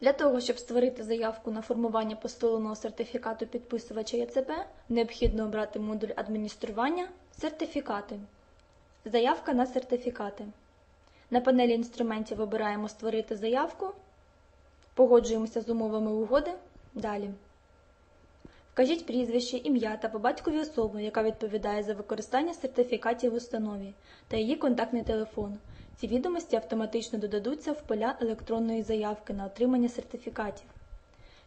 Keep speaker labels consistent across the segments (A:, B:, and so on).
A: Для того, щоб створити заявку на формування посиленого сертифікату підписувача ЄЦП, необхідно обрати модуль адміністрування Сертифікати. Заявка на сертифікати. На панелі інструментів обираємо Створити заявку. Погоджуємося з умовами угоди. Далі. Вкажіть прізвище, ім'я та по батькові особи, яка відповідає за використання сертифікатів в установі, та її контактний телефон. Ці відомості автоматично додадуться в поля електронної заявки на отримання сертифікатів.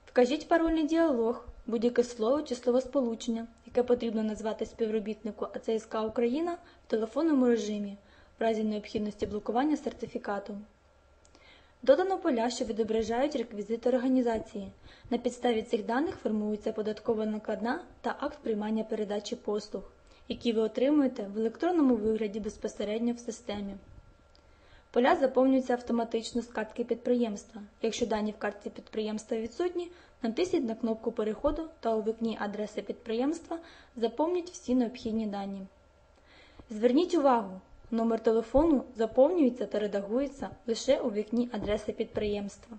A: Вкажіть парольний діалог, будь-яке слово чи словосполучення, яке потрібно назвати співробітнику АЦСК Україна в телефонному режимі в разі необхідності блокування сертифікату. Додано поля, що відображають реквізити організації. На підставі цих даних формується податкова накладна та акт приймання передачі послуг, які ви отримуєте в електронному вигляді безпосередньо в системі. Поля заповнюються автоматично з картки підприємства. Якщо дані в картці підприємства відсутні, натисніть на кнопку переходу та у вікні адреси підприємства заповніть всі необхідні дані. Зверніть увагу, номер телефону заповнюється та редагується лише у вікні адреси підприємства.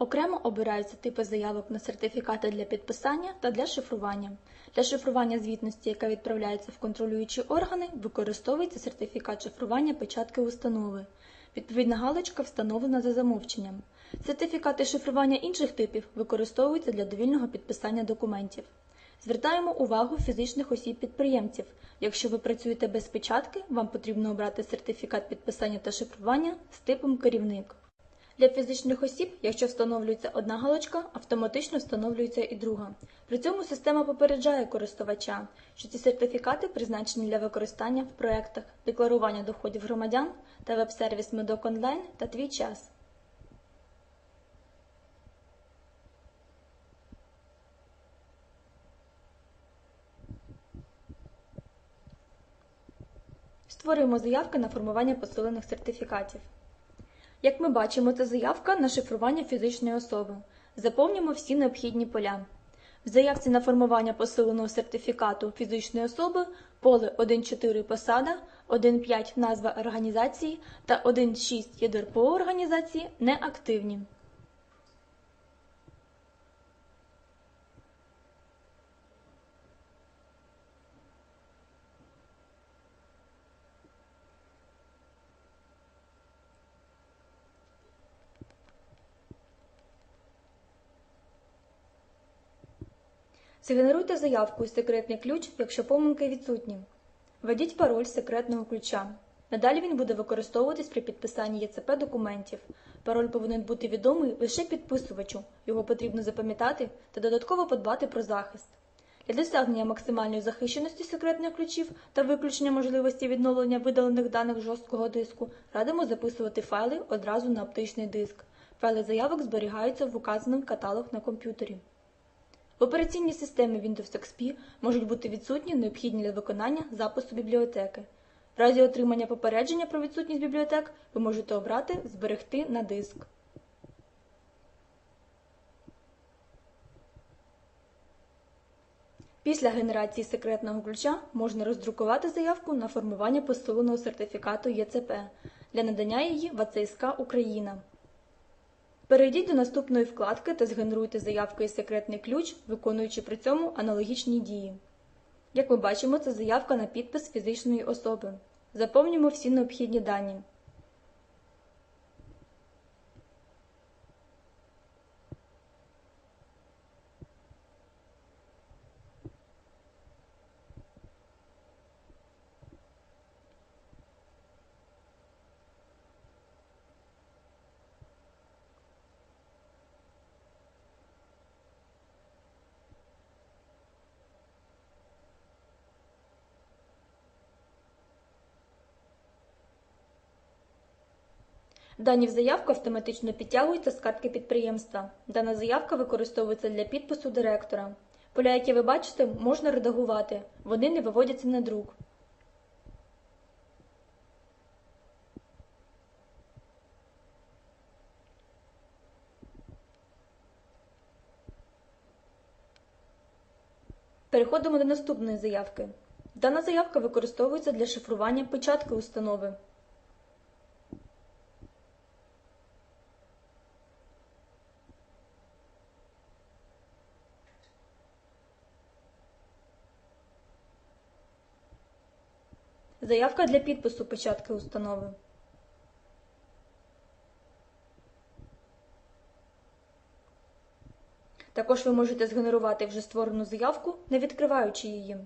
A: Окремо обираються типи заявок на сертифікати для підписання та для шифрування. Для шифрування звітності, яка відправляється в контролюючі органи, використовується сертифікат шифрування печатки установи. Відповідна галочка встановлена за замовченням. Сертифікати шифрування інших типів використовуються для довільного підписання документів. Звертаємо увагу фізичних осіб-підприємців. Якщо ви працюєте без печатки, вам потрібно обрати сертифікат підписання та шифрування з типом керівник. Для фізичних осіб, якщо встановлюється одна галочка, автоматично встановлюється і друга. При цьому система попереджає користувача, що ці сертифікати призначені для використання в проєктах декларування доходів громадян та веб-сервіс Медок Онлайн та Твій час. Створюємо заявки на формування посилених сертифікатів. Як ми бачимо, це заявка на шифрування фізичної особи. Заповнюємо всі необхідні поля. В заявці на формування посиленого сертифікату фізичної особи поле 1.4 посада, 1.5 назва організації та 1.6 ЄДРПО організації неактивні. Згенеруйте заявку і секретний ключ, якщо помилки відсутні. Введіть пароль секретного ключа. Надалі він буде використовуватись при підписанні ЄЦП документів. Пароль повинен бути відомий лише підписувачу, його потрібно запам'ятати та додатково подбати про захист. Для досягнення максимальної захищеності секретних ключів та виключення можливості відновлення видалених даних жорсткого диску, радимо записувати файли одразу на оптичний диск. Файли заявок зберігаються в указаному каталог на комп'ютері. В операційній системі Windows XP можуть бути відсутні необхідні для виконання запису бібліотеки. В разі отримання попередження про відсутність бібліотек ви можете обрати Зберегти на диск. Після генерації секретного ключа можна роздрукувати заявку на формування посиленого сертифікату ЄЦП для надання її в АЦСК Україна. Перейдіть до наступної вкладки та згенеруйте заявку і секретний ключ, виконуючи при цьому аналогічні дії. Як ми бачимо, це заявка на підпис фізичної особи. Заповнюємо всі необхідні дані. Дані в заявку автоматично підтягуються з картки підприємства. Дана заявка використовується для підпису директора. Поля, які ви бачите, можна редагувати, вони не виводяться на друк. Переходимо до наступної заявки. Дана заявка використовується для шифрування печатки установи. Заявка для підпису печатки установи. Також ви можете згенерувати вже створену заявку, не відкриваючи її.